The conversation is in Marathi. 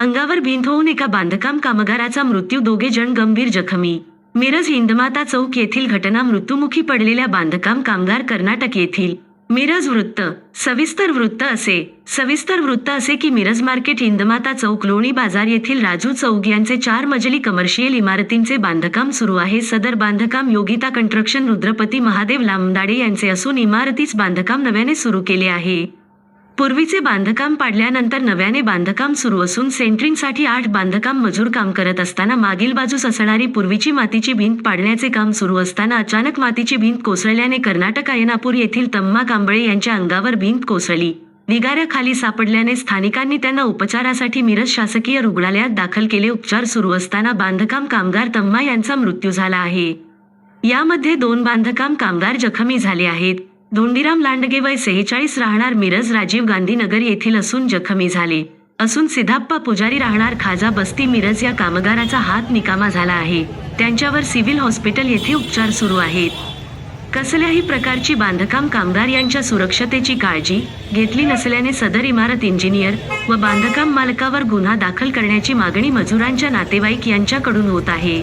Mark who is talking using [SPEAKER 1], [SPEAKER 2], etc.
[SPEAKER 1] अंगावर भिंत होऊन एका बांधकाम कामगाराचा मृत्यू दोघे जण गंभीर जखमी. मिरज हिंदमाता चौक येथील घटना मृत्युमुखी पडलेल्या बांधकाम कामगार कर्नाटक येथील. मिरज वृत्त सविस्तर वृत्त असे. सविस्तर वृत्त असे की मिरज मार्केट हिंदमाता चौक लोणी बाजार येथील राजू चौक यांचे चार मजली कमर्शियल इमारतींचे बांधकाम सुरू आहे. सदर बांधकाम योगिता कंस्ट्रक्शन रुद्रपती महादेव लामदाडे यांचे असून इमारतीच बांधकाम नव्याने सुरू केले आहे. पूर्वीचे बांधकाम पाडल्यानंतर नव्याने बांधकाम सुरू असून सेंट्रिंगसाठी आठ बांधकाम मजूर काम करत असताना मागील बाजूस असणारी पूर्वीची मातीची भिंत पाडण्याचे काम सुरू असताना अचानक मातीची भिंत कोसळल्याने कर्नाटक आयनापूर येथील तम्मा कांबळे यांच्या अंगावर भिंत कोसळली. निगाऱ्याखाली सापडल्याने स्थानिकांनी त्यांना उपचारासाठी मिरज शासकीय रुग्णालयात दाखल केले. उपचार सुरू असताना बांधकाम कामगार तम्मा यांचा मृत्यू झाला आहे. यामध्ये दोन बांधकाम कामगार जखमी झाले आहेत. धोंडीराम लांडगे वय सेहेचाळीस राहणार मिरज राजीव गांधी नगर येथील असून जखमी झाले. असून सिधाप्पा पुजारी राहणार खाजा बस्ती मिरज या कामगाराचा हात निकामा झाला आहे. त्यांच्यावर सिव्हिल हॉस्पिटल येथे उपचार सुरू आहेत. कसल्याही प्रकारची बांधकाम कामगार यांच्या सुरक्षतेची काळजी घेतली नसल्याने सदर इमारत इंजिनियर व बांधकाम मालकावर गुन्हा दाखल करण्याची मागणी मजुरांच्या नातेवाईक यांच्याकडून होत आहे.